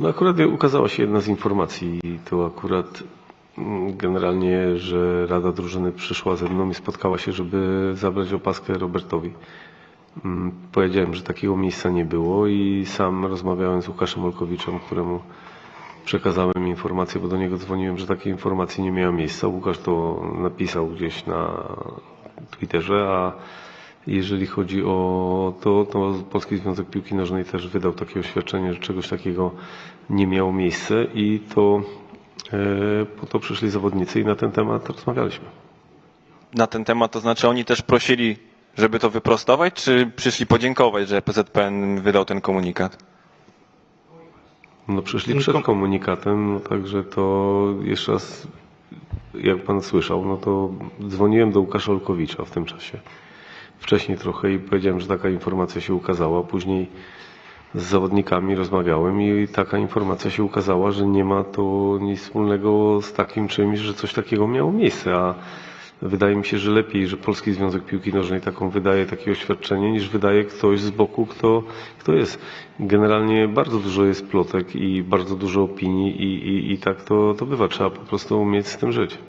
No akurat ukazała się jedna z informacji i to akurat mm, generalnie, że Rada Drużyny przyszła ze mną i spotkała się, żeby zabrać opaskę Robertowi. Mm, Powiedziałem, że takiego miejsca nie było i sam rozmawiałem z Łukaszem Olkowiczem, któremu przekazałem informację, bo do niego dzwoniłem, że takiej informacji nie miała miejsca. Łukasz to napisał gdzieś na Twitterze, a jeżeli chodzi o to, to Polski Związek Piłki Nożnej też wydał takie oświadczenie, że czegoś takiego nie miało miejsca i to e, po to przyszli zawodnicy i na ten temat rozmawialiśmy. Na ten temat, to znaczy oni też prosili, żeby to wyprostować, czy przyszli podziękować, że PZPN wydał ten komunikat? No przyszli przed komunikatem, no także to jeszcze raz, jak pan słyszał, no to dzwoniłem do Łukasza Olkowicza w tym czasie. Wcześniej trochę i powiedziałem, że taka informacja się ukazała. Później z zawodnikami rozmawiałem i taka informacja się ukazała, że nie ma to nic wspólnego z takim czymś, że coś takiego miało miejsce, a wydaje mi się, że lepiej, że Polski Związek Piłki Nożnej taką wydaje takie oświadczenie, niż wydaje ktoś z boku, kto, kto jest. Generalnie bardzo dużo jest plotek i bardzo dużo opinii i, i, i tak to, to bywa. Trzeba po prostu umieć z tym żyć.